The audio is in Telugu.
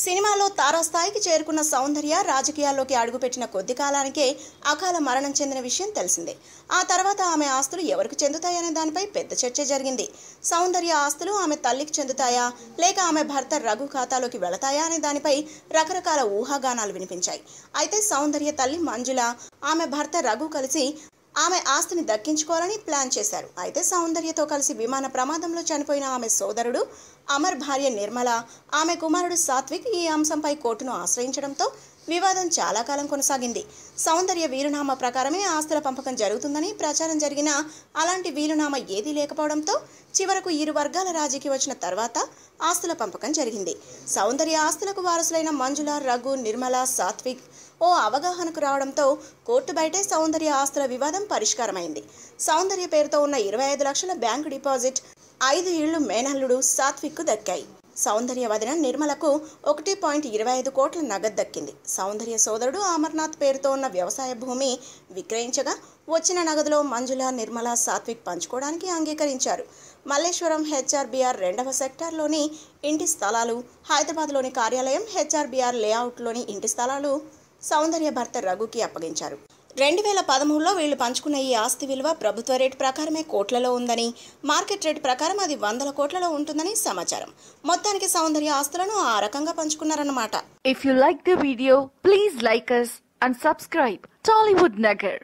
సినిమాలో తారాస్థాయికి చేరుకున్న సౌందర్య రాజకీయాల్లోకి అడుగుపెట్టిన కొద్ది కాలానికే అకాల మరణం చెందిన విషయం తెలిసిందే. ఆ తర్వాత ఆమె ఆస్తులు ఎవరికి చెందుతాయనే దానిపై పెద్ద చర్చ జరిగింది. సౌందర్య ఆస్తులు ఆమె తల్లికి చెందుతాయా? లేక ఆమె భర్త రఘు ఖాతాలోకి వెళతాయా అనే దానిపై రకరకాల ఊహాగానాలు వినిపించాయి. అయితే సౌందర్య తల్లి మంజుల ఆమె భర్త రఘు కలిసి ఆమె ఆస్తిని దక్కించుకోవాలని ప్లాన్ చేశారు. అయితే సౌందర్యతో కలిసి విమాన ప్రమాదంలో చనిపోయిన ఆమె సోదరుడు అమర్ భార్య నిర్మల ఆమె కుమారుడు సాత్విక్ ఈ అంశంపై కోర్టును ఆశ్రయించడంతో వివాదం చాలా కాలం కొనసాగింది. సౌందర్య వీలునామా ప్రకారమే ఆస్తుల పంపకం జరుగుతుందని ప్రచారం జరిగిన అలాంటి వీలునామా ఏదీ లేకపోవడంతో చివరకు ఇరు వర్గాల రాజీకి వచ్చిన తర్వాత ఆస్తుల పంపకం జరిగింది. సౌందర్య ఆస్తులకు వారసులైన మంజుల రఘు నిర్మల సాత్విక్ ఓ అవగాహనకు రావడంతో కోర్టు బయటే సౌందర్య ఆస్తుల వివాదం పరిష్కారమైంది. సౌందర్య పేరుతో ఉన్న ఇరవై ఐదు లక్షల బ్యాంకు డిపాజిట్ ఐదు ఇళ్ళు మేనల్లుడు సాత్విక్కు దక్కాయి. సౌందర్య వదిన నిర్మలకు ఒకటి పాయింట్ ఇరవై ఐదు కోట్ల నగదు దక్కింది. సౌందర్య సోదరుడు అమర్నాథ్ పేరుతో ఉన్న వ్యవసాయ భూమి విక్రయించగా వచ్చిన నగదులో మంజుల నిర్మల సాత్విక్ పంచుకోవడానికి అంగీకరించారు. మల్లేశ్వరం హెచ్ఆర్బీఆర్ రెండవ సెక్టార్లోని ఇంటి స్థలాలు హైదరాబాద్లోని కార్యాలయం హెచ్ఆర్బీఆర్ లేఅవుట్లోని ఇంటి స్థలాలు సౌందర్య భర్త రఘుకి అప్పగించారు. రెండు వేల పదమూడులో వీళ్ళు పంచుకున్న ఈ ఆస్తి విలువ ప్రభుత్వ రేటు ప్రకారమే కోట్లలో ఉందని మార్కెట్ రేటు ప్రకారం అది వందల కోట్లలో ఉంటుందని సమాచారం మొత్తానికి సౌందర్య ఆస్తులను ఆ రకంగా పంచుకున్నారన్నమాట if you like the video please like us and subscribe Tollywood Nagar.